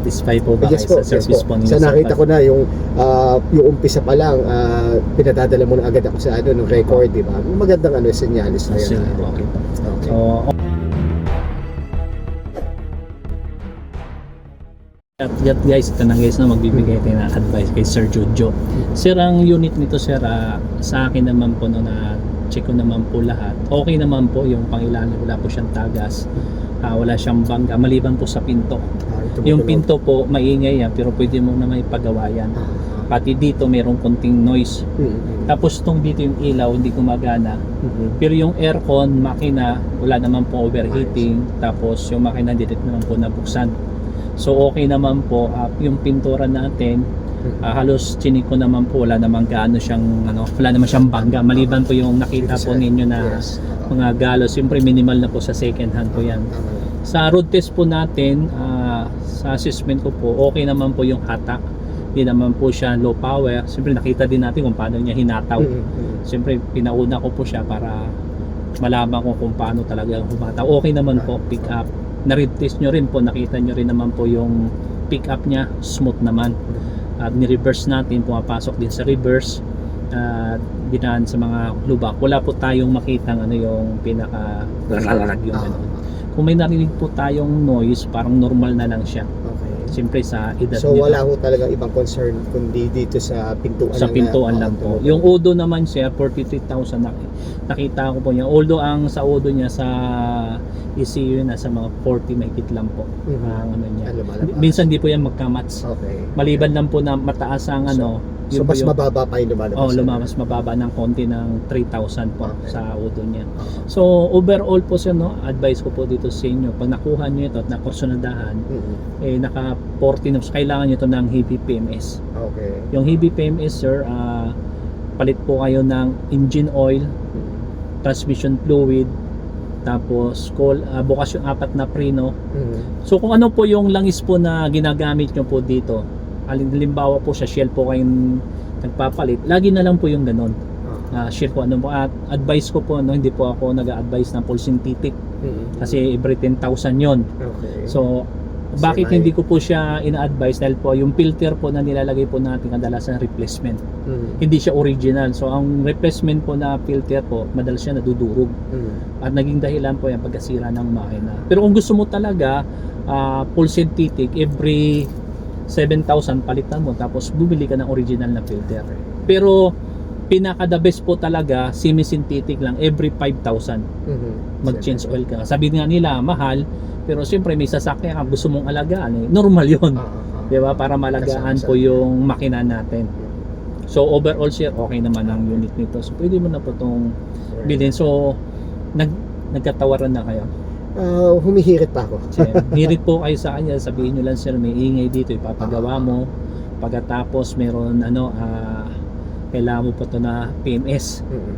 Satisfy po ba Yes kayo po, sa yes service po. po ninyo? Sa nakita ko na yung ah, yung umpisa pa lang ah, pinadadala mo na agad ako sa ano ng record, di ba? Magandang ano senyalis na yun. Okay. Okay. So, at yat guys, ito na guys na magbibigay tayo ng advice kay Sir Jojo. Sir, ang unit nito sir, ah, sa akin naman po no, na check ko naman po lahat. Okay naman po yung pangilan, wala po siyang tagas. Ah, wala siyang bangga, maliban po sa pinto. Ah, ito Yung pinto po, maingay yan, pero pwede mo na may pagawa yan. Ah, ah. Pati dito, mayroong konting noise. Mm, mm, Tapos tong dito yung ilaw, hindi gumagana. mm. Pero yung aircon, makina, wala naman po overheating. Tapos yung makina, dito naman po nabuksan. So okay naman po. Ah, yung pintura natin, ah, halos chinik ko naman po. Wala naman gaano siyang, ano, wala naman siyang bangga. Maliban po yung nakita po ninyo na mga galos. Siyempre minimal na po sa second hand po yan. Sa road test po natin, ah, sa assessment ko po, okay naman po yung hatak. Hindi naman po siya low power. Siyempre nakita din natin kung paano niya hinataw. Mm, mm. Siyempre, pinauna ko po siya para malaman ko kung paano talaga humataw. Okay naman po, pick up. Na-read test nyo rin po, nakita nyo rin naman po yung pick up niya, smooth naman. At ni-reverse natin, pumapasok din sa reverse. At dinaan sa mga lubak. Wala po tayong makitang ano yung pinaka yung ano. Kung may narinig po tayong noise, parang normal na lang siya. Okay. Siyempre sa edad So niyo. wala ho talaga ibang concern kundi dito sa pintuan sa lang pintuan na- lang po. Yung Odo naman siya 43,000 nak nakita ko po niya. Although ang sa Odo niya sa ECU nasa mga 40 mahigit lang po. Mhm. Ang ano niya. Lumalabas. Minsan di po yan magkamats. Okay. Maliban lang po na mataas ang ano, So mas yung- mababa pa yung lumalabas. Oh, lumamas mababa ng konti ng 3,000 po Okay. sa Odo niya. So overall po siya no, advice ko po dito sa inyo, pag nakuha niyo ito at nakursunadahan, mm, eh naka 40 na kailangan niyo ito ng heavy PMS. Okay. Yung heavy PMS sir, ah, palit po kayo ng engine oil, Mm, transmission fluid, tapos call, ah, bukas yung apat na preno. mm, So kung ano po yung langis po na ginagamit nyo po dito, halimbawa po sa shell po kayong nagpapalit, lagi na lang po yung ganun. Uh, share ko ano po at advice ko po no hindi po ako nag-advise ng full synthetic mm, kasi every 10,000 yon. okay. So bakit may- hindi ko po siya ina-advise dahil po yung filter po na nilalagay po natin kadalasan replacement. Mm, Hindi siya original. So ang replacement po na filter po, madalas siya nadudurog mm, at naging dahilan po yung pagkasira ng makina. Pero kung gusto mo talaga ah, full synthetic every 7,000 palitan mo tapos bumili ka ng original na filter. Pero pinaka the best po talaga semi-synthetic lang every 5,000 mhm. mag-change oil ka. Sabi nga nila mahal pero siyempre may sasakyan ka gusto mong alagaan eh. Normal 'yon. Ah, ah, ah. 'Di ba? Para malagaan Kasama po yung makina natin. So overall sir, okay naman ang unit nito. So pwede mo na po itong bilhin. So nag nagkatawaran na kayo. Ah, humihirit pa ako. Sir, hirit po kayo sa kanya, sabihin nyo lang sir, may ingay dito, ipapagawa mo. Pagkatapos meron ano, ah, kailangan mo po to na PMS. Mm,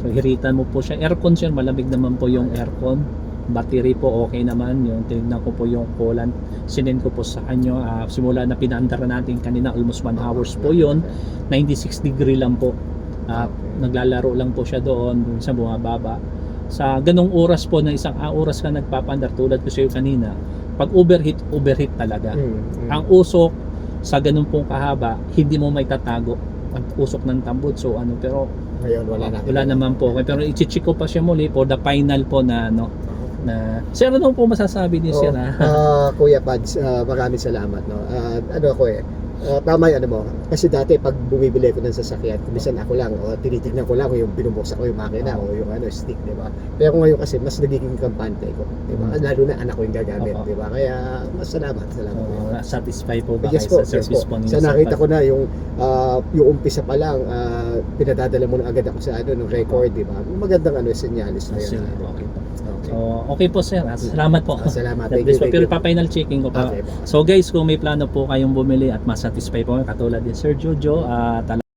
So hiritan mo po siya. Aircon sir, malamig naman po yung aircon. Battery po okay naman. Yung tinignan ko po yung coolant. Sinend ko po sa kanyo. ah, simula na pinaandar natin kanina, almost 1 hours po yun. 96 degree lang po. Ah, naglalaro lang po siya doon, dun sa bumababa. Sa ganong oras po na isang ah, oras ka nagpapandar tulad ko sa iyo kanina, pag overheat, overheat talaga. Mm, mm. Ang usok sa ganun pong kahaba, hindi mo may tatago. Ang usok ng tambot, so ano, pero Ngayon wala na. wala naman po. Okay, Pero i-check ko pa siya muli for the final po na ano, na Sir, ano po masasabi niyo Oh, sir? ah? ah, Kuya Pads, ah, maraming salamat. No? Ah, ano ako eh, ah, tama ano mo. Kasi dati pag bumibili ko ng sasakyan, kumisan ako lang, o tinitignan ko lang yung binubuksan ko yung makina o yung ano, stick, di ba? Pero ngayon kasi mas nagiging kampante ko, di ba? Mm. Lalo na anak ko yung gagamit, di ba? Kaya mas salamat, salamat. So, satisfy po ba Yes kayo po, sa yes service po. po? Sa nakita ko na yung ah, yung umpisa pa lang, ah, pinadadala mo na agad ako sa ano, ng record, di ba? Magandang ano, senyalis na Yes, yun. sir. Okay. Okay. So, okay po sir. Salamat po. Ah, salamat. Thank you, thank Pero you. pa-final checking ko pa. Okay. So guys, kung may plano po kayong bumili at masatisfy po, katulad din Sir Jojo, talagang